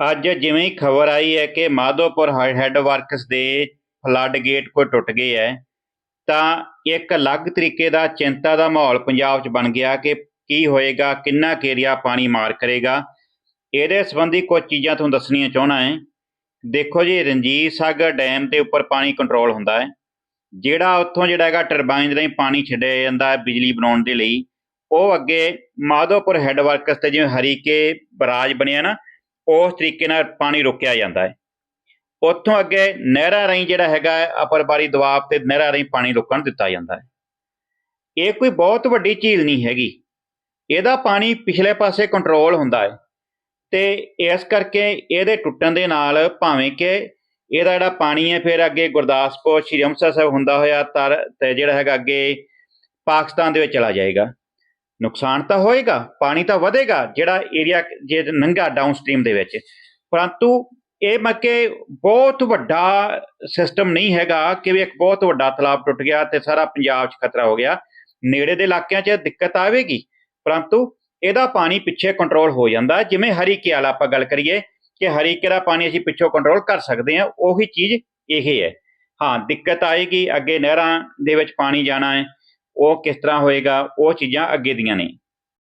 ਅੱਜ ਜਿਵੇਂ ਹੀ ਖਬਰ ਆਈ ਹੈ ਕਿ ਮਾਧੋਪੁਰ ਹ- ਹੈੱਡ ਵਰਕਸ ਦੇ ਫਲੱਡ ਗੇਟ ਕੋਈ ਟੁੱਟ ਗਏ ਹੈ, ਤਾਂ ਇੱਕ ਅਲੱਗ ਤਰੀਕੇ ਦਾ ਚਿੰਤਾ ਦਾ ਮਾਹੌਲ ਪੰਜਾਬ 'ਚ ਬਣ ਗਿਆ ਕਿ ਕੀ ਹੋਏਗਾ, ਕਿੰਨਾ ਕੁ ਏਰੀਆ ਪਾਣੀ ਮਾਰ ਕਰੇਗਾ। ਇਹਦੇ ਸੰਬੰਧੀ ਕੁਝ ਚੀਜ਼ਾਂ ਤੁਹਾਨੂੰ ਦੱਸਣੀਆਂ ਚਾਹਣਾ ਹੈ। ਦੇਖੋ ਜੀ, ਰਣਜੀਤ ਸਾਗਰ ਡੈਮ ਦੇ ਉੱਪਰ ਪਾਣੀ ਕੰਟਰੋਲ ਹੁੰਦਾ ਹੈ। ਜਿਹੜਾ ਉੱਥੋਂ ਜਿਹੜਾ ਹੈਗਾ ਟਰਬਾਈਨ ਰਾਹੀਂ ਪਾਣੀ ਛੱਡਿਆ ਜਾਂਦਾ ਹੈ ਬਿਜਲੀ ਬਣਾਉਣ ਦੇ ਲਈ, ਉਹ ਅੱਗੇ ਮਾਧੋਪੁਰ ਹੈੱਡ ਵਰਕਸ ਤੇ ਜਿਵੇਂ ਹਰੀਕੇ ਬਰਾਜ ਬਣਿਆ ਨਾ ਉਸ ਤਰੀਕੇ ਨਾਲ ਪਾਣੀ ਰੋਕਿਆ ਜਾਂਦਾ ਹੈ। ਉੱਥੋਂ ਅੱਗੇ ਨਹਿਰਾਂ ਰਾਹੀਂ ਜਿਹੜਾ ਹੈਗਾ ਹੈ, ਅਪਰ ਬਾਰੀ ਦਬਾਅ ਤੇ ਨਹਿਰਾਂ ਰਾਹੀਂ ਪਾਣੀ ਰੋਕਣ ਦਿੱਤਾ ਜਾਂਦਾ ਹੈ। ਇਹ ਕੋਈ ਬਹੁਤ ਵੱਡੀ ਝੀਲ ਨਹੀਂ ਹੈਗੀ। ਇਹਦਾ ਪਾਣੀ ਪਿਛਲੇ ਪਾਸੇ ਕੰਟਰੋਲ ਹੁੰਦਾ ਹੈ ਤੇ ਇਸ ਕਰਕੇ ਇਹਦੇ ਟੁੱਟਣ ਦੇ ਨਾਲ ਭਾਵੇਂ ਕਿ ਇਹਦਾ ਜਿਹੜਾ ਪਾਣੀ ਹੈ ਫਿਰ ਅੱਗੇ ਗੁਰਦਾਸਪੁਰ ਸ਼੍ਰੀ ਅੰਮ੍ਰਿਤਸਰ ਸਾਹਿਬ ਹੁੰਦਾ ਹੋਇਆ ਤਰ ਤੇ ਜਿਹੜਾ ਹੈਗਾ ਅੱਗੇ ਪਾਕਿਸਤਾਨ ਦੇ ਵਿੱਚ ਚਲਾ ਜਾਏਗਾ। ਨੁਕਸਾਨ ਤਾਂ ਹੋਏਗਾ, ਪਾਣੀ ਤਾਂ ਵਧੇਗਾ, ਜਿਹੜਾ ਏਰੀਆ ਜੇ ਨੰਗਾ ਡਾਊਨ ਸਟ੍ਰੀਮ ਦੇ ਵਿੱਚ। ਪਰੰਤੂ ਇਹ ਮੱਕੇ ਬਹੁਤ ਵੱਡਾ ਸਿਸਟਮ ਨਹੀਂ ਹੈਗਾ ਕਿ ਵੀ ਇੱਕ ਬਹੁਤ ਵੱਡਾ ਤਲਾਬ ਟੁੱਟ ਗਿਆ ਤੇ ਸਾਰਾ ਪੰਜਾਬ 'ਚ ਖਤਰਾ ਹੋ ਗਿਆ। ਨੇੜੇ ਦੇ ਇਲਾਕਿਆਂ 'ਚ ਦਿੱਕਤ ਆਵੇਗੀ, ਪਰੰਤੂ ਇਹਦਾ ਪਾਣੀ ਪਿੱਛੇ ਕੰਟਰੋਲ ਹੋ ਜਾਂਦਾ। ਜਿਵੇਂ ਹਰੀਕੇ ਵਾਲਾ ਆਪਾਂ ਗੱਲ ਕਰੀਏ ਕਿ ਹਰੀਕੇ ਦਾ ਪਾਣੀ ਅਸੀਂ ਪਿੱਛੋਂ ਕੰਟਰੋਲ ਕਰ ਸਕਦੇ ਹਾਂ, ਉਹੀ ਚੀਜ਼ ਇਹ ਹੈ। ਹਾਂ, ਦਿੱਕਤ ਆਏਗੀ, ਅੱਗੇ ਨਹਿਰਾਂ ਦੇ ਵਿੱਚ ਪਾਣੀ ਜਾਣਾ ਹੈ। ਉਹ ਕਿਸ ਤਰ੍ਹਾਂ ਹੋਏਗਾ ਉਹ ਚੀਜ਼ਾਂ ਅੱਗੇ ਦੀਆਂ ਨੇ।